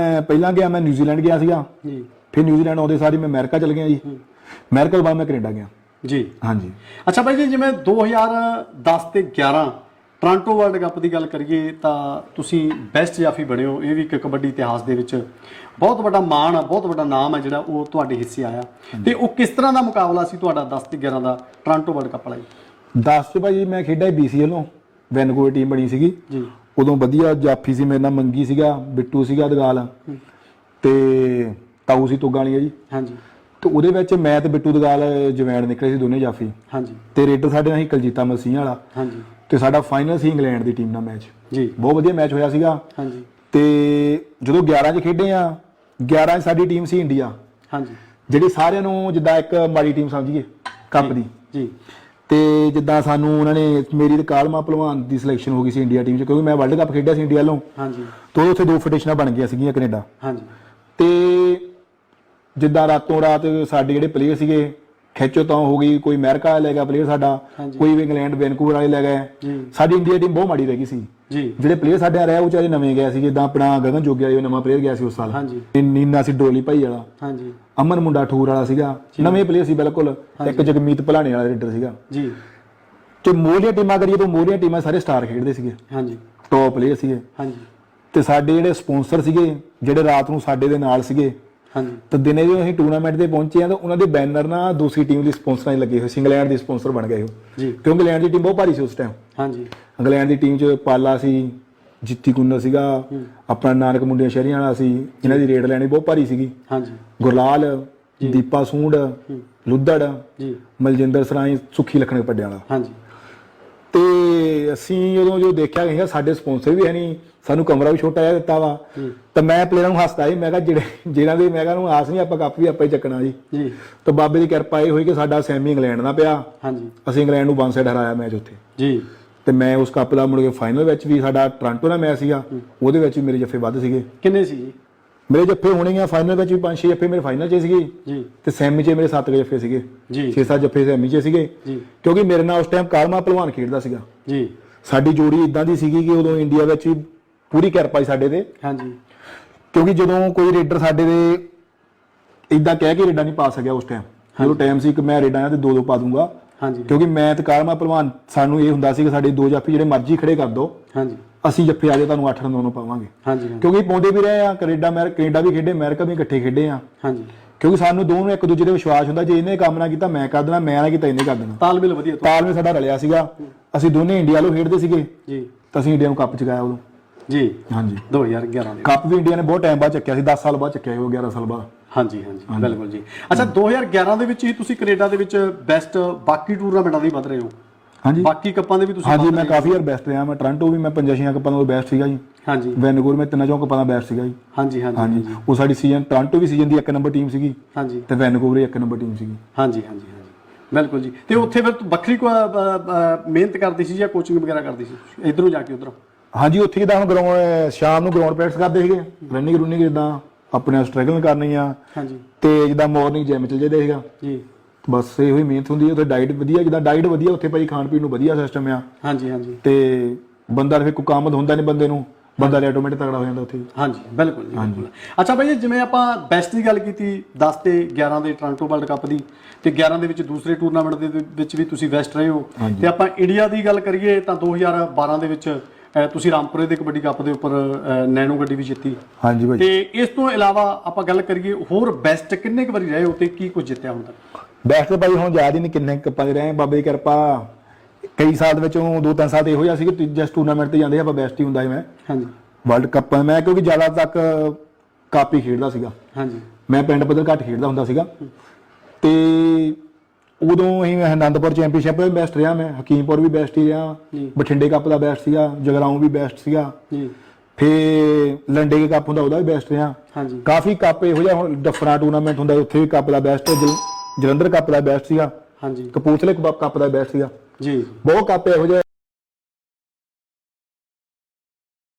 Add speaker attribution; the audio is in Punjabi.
Speaker 1: ਮੈਂ ਪਹਿਲਾਂ ਗਿਆ ਮੈਂ ਨਿਊਜ਼ੀਲੈਂਡ ਗਿਆ ਸੀਗਾ।
Speaker 2: ਜੀ।
Speaker 1: ਫਿਰ ਨਿਊਜ਼ੀਲੈਂਡ ਆਉਂਦੇ ਸਾਰੀ ਮੈਂ ਅਮਰੀਕਾ ਚਲ ਗਿਆ ਜੀ। ਅਮਰੀਕਾ ਤੋਂ ਬਾਅਦ ਮੈਂ ਕੈਨੇਡਾ ਗਿਆ।
Speaker 2: ਜੀ।
Speaker 1: ਹਾਂਜੀ।
Speaker 2: ਅੱਛਾ ਭਾਈ ਜੀ ਜਿਵੇਂ 2010 ਤੇ 11 ਟੋਰਾਂਟੋ ਵਰਲਡ ਕੱਪ ਦੀ ਗੱਲ ਕਰੀਏ ਤਾਂ ਤੁਸੀਂ ਬੈਸਟ ਜਾਫੀ ਬਣੇ ਹੋ ਇਹ ਵੀ ਇੱਕ ਕਬੱਡੀ ਇਤਿਹਾਸ ਦੇ ਵਿੱਚ ਬਹੁਤ ਵੱਡਾ ਮਾਣ ਆ ਬਹੁਤ ਵੱਡਾ ਨਾਮ ਹੈ ਜਿਹੜਾ ਉਹ ਤੁਹਾਡੇ ਹਿੱਸੇ ਆਇਆ। ਤੇ ਉਹ ਕਿਸ ਤਰ੍ਹਾਂ ਦਾ ਮੁਕਾਬਲਾ ਸੀ ਤੁਹਾਡਾ 10 ਤੇ 11 ਦਾ ਟੋਰਾਂਟੋ ਵਰਲਡ ਕੱਪ ਵਾਲਾ ਜੀ?
Speaker 1: 10 ਚ ਭਾਜੀ ਮੈਂ ਖੇਡਿਆ BC ਵੱਲੋਂ ਵੈਨਕੂਵਰ ਟੀਮ ਬਣੀ ਸੀਗੀ।
Speaker 2: ਜੀ।
Speaker 1: ਉਦੋਂ ਵਧੀਆ ਜਾਫੀ ਸੀ ਮੇਰੇ ਨਾਲ ਮੰਗੀ ਸੀਗਾ ਬਿੱਟੂ ਸੀਗਾ ਦਗਾਲ। ਤੇ ਤਾਊ ਸੀ ਤੁੱਗਾ ਵਾਲੀਆ ਜੀ।
Speaker 2: ਹਾਂਜੀ।
Speaker 1: ਤੇ ਉਹਦੇ ਵਿੱਚ ਮੈਂ ਤੇ ਬਿੱਟੂ ਦਗਾਲ ਜਵੈਣ ਨਿਕਲੇ ਸੀ ਦੋਨੇ ਜਾਫੀ।
Speaker 2: ਹਾਂਜੀ।
Speaker 1: ਤੇ ਰੇਡਰ ਸਾਡੇ ਨਾਲ ਸੀ ਕਲਜੀਤਾ ਮਸੀਹ ਵਾਲਾ।
Speaker 2: ਹਾਂਜੀ।
Speaker 1: ਤੇ ਸਾਡਾ ਫਾਈਨਲ ਸੀ ਇੰਗਲੈਂਡ ਦੀ ਟੀਮ ਨਾਲ ਮੈਚ
Speaker 2: ਜੀ।
Speaker 1: ਬਹੁਤ ਵਧੀਆ ਮੈਚ ਹੋਇਆ ਸੀਗਾ।
Speaker 2: ਹਾਂਜੀ।
Speaker 1: ਤੇ ਜਦੋਂ 11 ਚ ਖੇਡੇ ਆ 11 ਚ ਸਾਡੀ ਟੀਮ ਸੀ ਇੰਡੀਆ।
Speaker 2: ਹਾਂਜੀ।
Speaker 1: ਜਿਹੜੀ ਸਾਰਿਆਂ ਨੂੰ ਜਿੱਦਾਂ ਇੱਕ ਮਾੜੀ ਟੀਮ ਸਮਝੀਏ ਕੱਪ ਦੀ।
Speaker 2: ਜੀ।
Speaker 1: ਤੇ ਜਿੱਦਾਂ ਸਾਨੂੰ ਉਹਨਾਂ ਨੇ ਮੇਰੀ ਤੇ ਕਾਲਮਾ ਪਹਿਲਵਾਨ ਦੀ ਸਿਲੈਕਸ਼ਨ ਹੋ ਗਈ ਸੀ ਇੰਡੀਆ ਟੀਮ 'ਚ ਕਿਉਂਕਿ ਮੈਂ ਵਰਲਡ ਕੱਪ ਖੇਡਿਆ ਸੀ ਇੰਡੀਆ ਵੱਲੋਂ।
Speaker 2: ਹਾਂਜੀ।
Speaker 1: ਤੋਂ ਉੱਥੇ ਦੋ ਫੈਡਰੇਸ਼ਨਾਂ ਬਣ ਗਈਆਂ ਸੀਗੀਆਂ ਕੈਨੇਡਾ।
Speaker 2: ਹਾਂਜੀ।
Speaker 1: ਤੇ ਜਿੱਦਾਂ ਰਾਤੋਂ ਰਾਤ ਸਾਡੇ ਜਿਹੜੇ ਪਲੇਅਰ ਸੀਗੇ ਖਿੱਚੋ ਤਾਂ ਹੋ ਗਈ ਕੋਈ ਅਮਰੀਕਾ ਵਾਲਾ ਲੈ ਗਿਆ ਪਲੇਅਰ ਸਾਡਾ। ਕੋਈ ਵੀ ਇੰਗਲੈਂਡ ਵੈਨਕੂਵਰ ਵਾਲੇ ਲੈ ਗਏ। ਸਾਡੀ ਇੰਡੀਆ ਟੀਮ ਬਹੁਤ ਮਾੜੀ ਰਹਿ ਗਈ ਸੀ।
Speaker 2: ਜੀ।
Speaker 1: ਜਿਹੜੇ ਪਲੇਅਰ ਸਾਡੇ ਆ ਰਹੇ ਉਹ ਵਿਚਾਰੇ ਨਵੇਂ ਗਏ ਸੀ ਜਿੱਦਾਂ ਆਪਣਾ ਗਗਨ ਜੋਗਿਆ ਜੀ ਉਹ ਨਵਾਂ ਪਲੇਅਰ ਗਿਆ ਸੀ ਉਸ ਸਾਲ।
Speaker 2: ਹਾਂਜੀ।
Speaker 1: ਨੀਨਾ ਸੀ ਡੋਲੀ ਭਾਈ ਵਾਲਾ।
Speaker 2: ਹਾਂਜੀ।
Speaker 1: ਅਮਨ ਮੁੰਡਾ ਠੂਰ ਵਾਲਾ ਸੀਗਾ। ਨਵੇਂ ਪਲੇਅਰ ਸੀ ਬਿਲਕੁਲ। ਇੱਕ ਜਗਮੀਤ ਭਲਾਣੇ ਵਾਲਾ ਰੇਡਰ ਸੀਗਾ।
Speaker 2: ਜੀ।
Speaker 1: ਤੇ ਮੋਰੀਆਂ ਟੀਮਾਂ ਕਰੀਏ ਤਾਂ ਮੋਰੀਆਂ ਟੀਮਾਂ ਸਾਰੇ ਸਟਾਰ ਖੇਡਦੇ ਸੀਗੇ।
Speaker 2: ਹਾਂਜੀ।
Speaker 1: ਟੌਪ ਪਲੇਅਰ ਸੀਗੇ।
Speaker 2: ਹਾਂਜੀ।
Speaker 1: ਤੇ ਸਾਡੇ ਜਿਹੜੇ ਸਪਾਂਸਰ ਸੀਗੇ ਜਿਹੜੇ ਰਾਤ ਨੂੰ ਸਾਡੇ ਦੇ ਨਾਲ ਸੀਗੇ
Speaker 2: ਹਾਂਜੀ।
Speaker 1: ਤਾਂ ਦਿਨੇ ਜਦੋਂ ਅਸੀਂ ਟੂਰਨਾਮੈਂਟ ਤੇ ਪਹੁੰਚੇ ਆ ਤਾਂ ਉਹਨਾਂ ਦੇ ਬੈਨਰ ਨਾ ਦੂਸਰੀ ਟੀਮ ਦੇ ਸਪਾਂਸਰਾਂ 'ਚ ਲੱਗੇ ਹੋਏ ਸੀ। ਇੰਗਲੈਂਡ ਦੇ ਸਪਾਂਸਰ ਬਣ ਗਏ ਉਹ।
Speaker 2: ਜੀ।
Speaker 1: ਕਿਉਂਕਿ ਇੰਗਲੈਂਡ ਦੀ ਟੀਮ ਬਹੁਤ ਭਾਰੀ ਸੀ ਉਸ ਟਾਈਮ
Speaker 2: ਹਾਂਜੀ।
Speaker 1: ਇੰਗਲੈਂਡ ਦੀ ਟੀਮ 'ਚ ਪਾਲਾ ਸੀ ਜਿੱਤੀ ਕੁੰਨਾ ਸੀਗਾ ਆਪਣਾ ਨਾਨਕ ਮੁੰਡਿਆਂ ਸ਼ਹਿਰੀਆਂ ਵਾਲਾ ਸੀ ਇਹਨਾਂ ਦੀ ਰੇਡ ਲੈਣੀ ਬਹੁਤ ਭਾਰੀ ਸੀਗੀ।
Speaker 2: ਹਾਂਜੀ।
Speaker 1: ਗੁਰਲਾਲ ਦੀਪਾ ਸੂੰਡ ਲੁੱਦੜ
Speaker 2: ਜੀ।
Speaker 1: ਮਲਜਿੰਦਰ ਸਰਾਈ ਸੁਖੀ ਲਖਣ ਪੱਡਿਆ ਵਾਲਾ
Speaker 2: ਹਾਂਜੀ।
Speaker 1: ਤੇ ਅਸੀਂ ਉਦੋਂ ਜੋ ਦੇਖਿਆ ਗਿਆ ਸਾਡੇ ਸਪਾਂਸਰ ਵੀ ਹੈ ਨਹੀਂ ਸਾਨੂੰ ਕਮਰਾ ਵੀ ਛੋਟਾ ਜਿਹਾ ਦਿੱਤਾ ਵਾ। ਤਾਂ ਮੈਂ ਪਲੇਅਰਾਂ ਨੂੰ ਹੱਸਦਾ ਸੀ ਮੈਂ ਕਿਹਾ ਜਿਹੜੇ ਜਿਹਨਾਂ ਦੇ ਮੈਂ ਕਿਹਾ ਨੂੰ ਆਸ ਨਹੀਂ ਆਪਾਂ ਕੱਪ ਵੀ ਆਪਾਂ ਹੀ ਚੱਕਣਾ ਜੀ
Speaker 2: ਜੀ।
Speaker 1: ਤਾਂ ਬਾਬੇ ਦੀ ਕਿਰਪਾ ਇਹ ਹੋਈ ਕਿ ਸਾਡਾ ਸੈਮੀ ਇੰਗਲੈਂਡ ਨਾਲ ਪਿਆ।
Speaker 2: ਹਾਂਜੀ।
Speaker 1: ਅਸੀਂ ਇੰਗਲੈਂਡ ਨੂੰ ਵਨ ਸਾਈਡ ਹਰਾਇਆ ਮੈਚ ਉੱਥੇ।
Speaker 2: ਜੀ।
Speaker 1: ਤੇ ਮੈਂ ਉਸ ਕੱਪ ਦਾ ਮੁੜ ਕੇ ਫਾਈਨਲ ਵਿੱਚ ਵੀ ਸਾਡਾ ਟੋਰਾਂਟੋ ਨਾਲ ਮੈਚ ਸੀਗਾ। ਉਹਦੇ ਵਿੱਚ ਵੀ ਮੇਰੇ ਜੱਫੇ ਵੱਧ ਸੀਗੇ।
Speaker 2: ਕਿੰਨੇ ਸੀ ਜੀ?
Speaker 1: ਮੇਰੇ ਜੱਫੇ ਹੋਣੇ ਆ ਫਾਈਨਲ ਵਿੱਚ ਵੀ 5-6 ਜੱਫੇ ਮੇਰੇ ਫਾਈਨਲ 'ਚ ਸੀਗੇ।
Speaker 2: ਜੀ।
Speaker 1: ਤੇ ਸੈਮੀ 'ਚ ਮੇਰੇ 7 ਜੱਫੇ ਸੀਗੇ।
Speaker 2: ਜੀ।
Speaker 1: 6-7 ਜੱਫੇ ਸੈਮੀ 'ਚ ਸੀਗੇ।
Speaker 2: ਜੀ।
Speaker 1: ਕਿਉਂਕਿ ਮੇਰੇ ਨਾਲ ਉਸ ਟਾਈਮ ਕਾਲਮਾ ਪਹਿਲਵਾਨ ਖੇਡਦਾ ਸੀਗਾ।
Speaker 2: ਜੀ।
Speaker 1: ਸਾਡੀ ਜੋੜੀ ਇਦਾਂ ਦੀ ਸੀਗੀ ਕਿ ਉਦੋਂ ਇੰਡੀਆ ਵਿੱਚ ਵੀ ਪੂਰੀ ਕਿਰਪਾ ਸੀ ਸਾਡੇ ਤੇ।
Speaker 2: ਹਾਂਜੀ।
Speaker 1: ਕਿਉਂਕਿ ਜਦੋਂ ਕੋਈ ਰੇਡਰ ਸਾਡੇ ਦੇ ਇਦਾਂ ਕਹਿ ਕੇ ਰੇਡਾਂ ਨਹੀਂ ਪਾ ਸਕਿਆ ਉਸ ਟਾਈਮ ਜਦੋਂ ਟਾਈਮ ਸੀ ਕਿ ਮੈਂ ਰੇਡਾਂ ਤੇ ਦੋ ਦੋ ਪਾ ਦੂੰਗਾ।
Speaker 2: ਹਾਂਜੀ।
Speaker 1: ਕਿਉਂਕਿ ਮੈਂ ਤੇ ਕਾਲਮਾ ਪਹਿਲਵਾਨ ਸਾਨੂੰ ਇਹ ਹੁੰਦਾ ਸੀ ਕਿ ਸਾਡੇ ਦੋ ਜਾਫੀ ਜਿਹੜੇ ਮਰਜ਼ੀ ਖੜੇ ਕਰ ਦੋ।
Speaker 2: ਹਾਂਜੀ।
Speaker 1: ਅਸੀਂ ਜੱਫੇ ਜੇ ਤੁਹਾਨੂੰ 8 ਰਨ ਦੋਨੋਂ ਪਾਵਾਂਗੇ।
Speaker 2: ਹਾਂਜੀ
Speaker 1: ਕਿਉਂਕਿ ਪਾਉਂਦੇ ਵੀ ਰਹੇ ਆ ਕੈਨੇਡਾ ਮੈਂ ਕੈਨੇਡਾ ਵੀ ਖੇਡੇ ਅਮਰੀਕਾ ਵੀ ਇਕੱਠੇ ਖੇਡੇ ਆ।
Speaker 2: ਹਾਂਜੀ।
Speaker 1: ਕਿਉਂਕਿ ਸਾਨੂੰ ਦੋਨੋਂ ਇੱਕ ਦੂਜੇ ਤੇ ਵਿਸ਼ਵਾਸ ਹੁੰਦਾ ਜੇ ਇਹਨੇ ਕੰਮ ਨਾ ਕੀਤਾ ਮੈਂ ਕਰ ਦੇਣਾ ਮੈਂ ਨਾ ਕੀਤਾ ਇਹਨੇ ਕਰ ਦੇਣਾ।
Speaker 2: ਤਾਲਮੇਲ ਵਧੀਆ
Speaker 1: ਤਾਲਮੇਲ ਸਾਡਾ ਰਲਿਆ ਸੀਗਾ। ਅਸੀਂ ਦੋਨੇ ਇੰਡੀਆ ਵੱਲੋਂ ਖੇਡਦੇ ਸੀਗੇ।
Speaker 2: ਜੀ।
Speaker 1: ਤਾਂ ਅਸੀਂ ਇੰਡੀਆ ਨੂੰ ਕੱਪ ਚੁਕਾਇਆ ਉਦੋਂ।
Speaker 2: ਜੀ।
Speaker 1: ਹਾਂਜੀ।
Speaker 2: 2011 ਦੇ
Speaker 1: ਕੱਪ ਵੀ ਇੰਡੀਆ ਨੇ ਬਹੁਤ ਟਾਈਮ ਬਾਅਦ ਚੱਕਿਆ ਸੀ 10 ਸਾਲ ਬਾਅਦ ਚੱਕਿਆ ਉਹ 11 ਸਾਲ ਬਾਅਦ।
Speaker 2: ਹਾਂਜੀ ਹਾਂਜੀ। ਬਿਲਕੁਲ ਜੀ। ਅੱਛਾ 2011 ਦੇ ਵਿੱਚ ਹੀ ਤੁਸੀਂ ਕੈਨੇਡਾ ਦੇ ਵਿੱਚ ਬੈਸਟ ਬਾਕੀ ਟੂਰਨਾਮੈਂਟਾਂ ਦੀ ਵੱਧ ਰਹੇ ਹੋ।
Speaker 1: ਹਾਂਜੀ।
Speaker 2: ਬਾਕੀ ਕੱਪਾਂ ਦੇ ਵੀ ਤੁਸੀਂ
Speaker 1: ਹਾਂਜੀ ਮੈਂ। ਕਾਫੀ ਵਾਰ ਬੈਸਟ ਰਿਹਾ ਮੈਂ ਟੋਰਾਂਟੋ ਵੀ ਮੈਂ ਪੰਜਾਂ ਛੇਆਂ ਕੱਪਾਂ ਦਾ ਬੈਸਟ ਸੀਗਾ ਜੀ।
Speaker 2: ਹਾਂਜੀ।
Speaker 1: ਵੈਨਕੂਵਰ ਮੈਂ ਤਿੰਨਾਂ ਚੌਂ ਕੱਪਾਂ ਦਾ ਬੈਸਟ ਸੀਗਾ ਜੀ।
Speaker 2: ਹਾਂਜੀ ਹਾਂਜੀ
Speaker 1: ਉਹ ਸਾਡੀ ਸੀਜ਼ਨ ਟੋਰਾਂਟੋ ਵੀ ਸੀਜ਼ਨ ਦੀ ਇੱਕ ਨੰਬਰ ਟੀਮ ਸੀਗੀ
Speaker 2: ਹਾਂਜੀ।
Speaker 1: ਤੇ ਵੈਨਕੂਵਰ ਵੀ ਇੱਕ ਨੰਬਰ ਟੀਮ ਸੀਗੀ।
Speaker 2: ਹਾਂਜੀ ਹਾਂਜੀ ਹਾਂਜੀ। ਬਿਲਕੁਲ ਜੀ। ਤੇ ਉੱਥੇ ਫਿਰ ਤੂੰ ਵੱਖਰੀ ਕੋ ਮਿਹਨਤ ਕਰਦੀ ਸੀ ਜਾਂ ਕੋਚਿੰਗ ਵਗੈਰਾ ਕਰਦੀ ਸੀ? ਇਧਰੋਂ ਜਾ ਕੇ ਉਧਰੋਂ?
Speaker 1: ਹਾਂਜੀ ਉੱਥੇ ਜਿੱਦਾਂ ਹੁਣ ਗਰਾਊਂਡ ਸ਼ਾਮ ਨੂੰ ਗਰਾਊਂਡ ਪ੍ਰੈਕਟਿਸ ਕਰਦੇ ਸੀਗੇ। ਰਨਿੰਗ ਰੂਨਿੰਗ ਜਿੱਦਾਂ ਆਪਣੇ ਸਟਰਗਲ ਕਰਨੀ ਆ
Speaker 2: ਹਾਂਜੀ।
Speaker 1: ਤੇ ਜਿੱਦਾਂ ਮਾਰਨਿੰਗ ਜਿਮ ਚਲ ਜਾਂਦੇ ਸੀਗਾ।
Speaker 2: ਜੀ।
Speaker 1: ਬਸ ਇਹੋ ਹੀ ਮਿਹਨਤ ਹੁੰਦੀ ਹੈ ਉੱਥੇ ਡਾਈਟ ਵਧੀਆ ਜਿੱਦਾਂ ਡਾਈਟ ਵਧੀਆ ਉੱਥੇ ਭਾਈ ਖਾਣ ਪੀਣ ਨੂੰ ਵਧੀਆ ਸਿਸਟਮ ਆ।
Speaker 2: ਹਾਂਜੀ ਹਾਂਜੀ।
Speaker 1: ਤੇ ਬੰਦਾ ਫਿਰ ਕੋਈ ਕੰਮ ਹੁੰਦਾ ਨਹੀਂ ਬੰਦੇ ਨੂੰ ਬੰਦਾ ਆਟੋਮੈਟਿਕ ਤਗੜਾ ਹੋ ਜਾਂਦਾ ਉੱਥੇ।
Speaker 2: ਹਾਂਜੀ ਬਿਲਕੁਲ ਜੀ ਬਿਲਕੁਲ। ਅੱਛਾ ਭਾਈ ਜਿਵੇਂ ਆਪਾਂ ਬੈਸਟ ਦੀ ਗੱਲ ਕੀਤੀ 10 ਤੇ 11 ਦੇ ਟੋਰਾਂਟੋ ਵਰਲਡ ਕੱਪ ਦੀ ਤੇ 11 ਦੇ ਵਿੱਚ ਦੂਸਰੇ ਟੂਰਨਾਮੈਂਟ ਦੇ ਵਿੱਚ ਵੀ ਤੁਸੀਂ ਬੈਸਟ ਰਹੇ ਹੋ। ਤੇ ਆਪਾਂ ਇੰਡੀਆ ਦੀ ਗੱਲ ਕਰੀਏ ਤਾਂ 2012 ਦੇ ਵਿੱਚ ਤੁਸੀਂ ਰਾਮਪੁਰੇ ਦੇ ਕਬੱਡੀ ਕੱਪ ਦੇ ਉੱਪਰ ਨੈਨੋ ਗੱਡੀ ਵੀ ਜਿੱਤੀ।
Speaker 1: ਹਾਂਜੀ ਭਾਈ।
Speaker 2: ਤੇ ਇਸ ਤੋਂ ਇਲਾਵਾ ਆਪਾਂ ਗੱਲ ਕਰੀਏ ਹੋਰ ਬੈਸਟ ਕਿੰਨੇ ਕੁ ਵਾਰੀ ਰਹੇ ਹੋ ਤੇ ਕੀ ਕੁਝ ਜਿੱਤਿਆ ਹੁਣ ਤੱਕ?
Speaker 1: ਬੈਸਟ ਭਾਈ ਹੁਣ ਯਾਦ ਹੀ ਨਹੀਂ ਕਿੰਨੇ ਕੱਪਾਂ ਦੇ ਰਹੇ ਬਾਬੇ ਦੀ ਕਿਰਪਾ। ਕਈ ਸਾਲ ਦੇ ਵਿੱਚੋਂ ਦੋ ਤਿੰਨ ਸਾਲ ਤੇ ਇਹੋ ਜਿਹਾ ਸੀ ਕਿ ਜਸਟ ਟੂਰਨਾਮੈਂਟ ਤੇ ਜਾਂਦੇ ਆਪਾਂ ਬੈਸਟ ਹੀ ਹੁੰਦਾ ਸੀ ਮੈਂ।
Speaker 2: ਹਾਂਜੀ।
Speaker 1: ਵਰਲਡ ਕੱਪ ਮੈਂ ਕਿਉਂਕਿ ਜ਼ਿਆਦਾ ਤੱਕ ਕੱਪ ਹੀ ਖੇਡਦਾ ਸੀਗਾ।
Speaker 2: ਹਾਂਜੀ।
Speaker 1: ਮੈਂ ਪਿੰਡ ਪੱਧਰ ਘੱਟ ਖੇਡਦਾ ਹੁੰਦਾ ਸੀਗਾ। ਤੇ ਉਦੋਂ ਅਸੀਂ ਆਨੰਦਪੁਰ ਚੈਂਪੀਅਨਸ਼ਿਪ ਵਿੱਚ ਬੈਸਟ ਰਿਹਾ ਮੈਂ ਹਕੀਮਪੁਰ ਵੀ ਬੈਸਟ ਹੀ ਰਿਹਾ। ਬਠਿੰਡੇ ਕੱਪ ਦਾ ਬੈਸਟ ਸੀਗਾ ਜਗਰਾਉਂ ਵੀ ਬੈਸਟ ਸੀਗਾ।
Speaker 2: ਜੀ।
Speaker 1: ਫੇ ਲੰਡੇ ਕੱਪ ਹੁੰਦਾ ਉਹਦਾ ਵੀ ਬੈਸਟ ਰਿਹਾ।
Speaker 2: ਹਾਂਜੀ।
Speaker 1: ਕਾਫੀ ਕੱਪ ਇਹੋ ਜਿਹਾ ਹੁਣ ਡਫਰਾ ਟੂਰਨਾਮੈਂਟ ਹੁੰਦਾ ਉੱਥੇ ਵੀ ਕੱਪ ਦਾ ਬੈਸਟ ਜਲੰਧਰ ਕੱਪ ਦਾ ਬੈਸਟ ਸੀਗਾ।
Speaker 2: ਹਾਂਜੀ।
Speaker 1: ਕਪੂਰਥਲੇ ਕੱਪ ਦਾ ਬੈਸਟ ਸੀਗਾ।
Speaker 2: ਜੀ।
Speaker 1: ਬਹੁਤ ਕੱਪ ਇਹੋ ਜਿਹੇ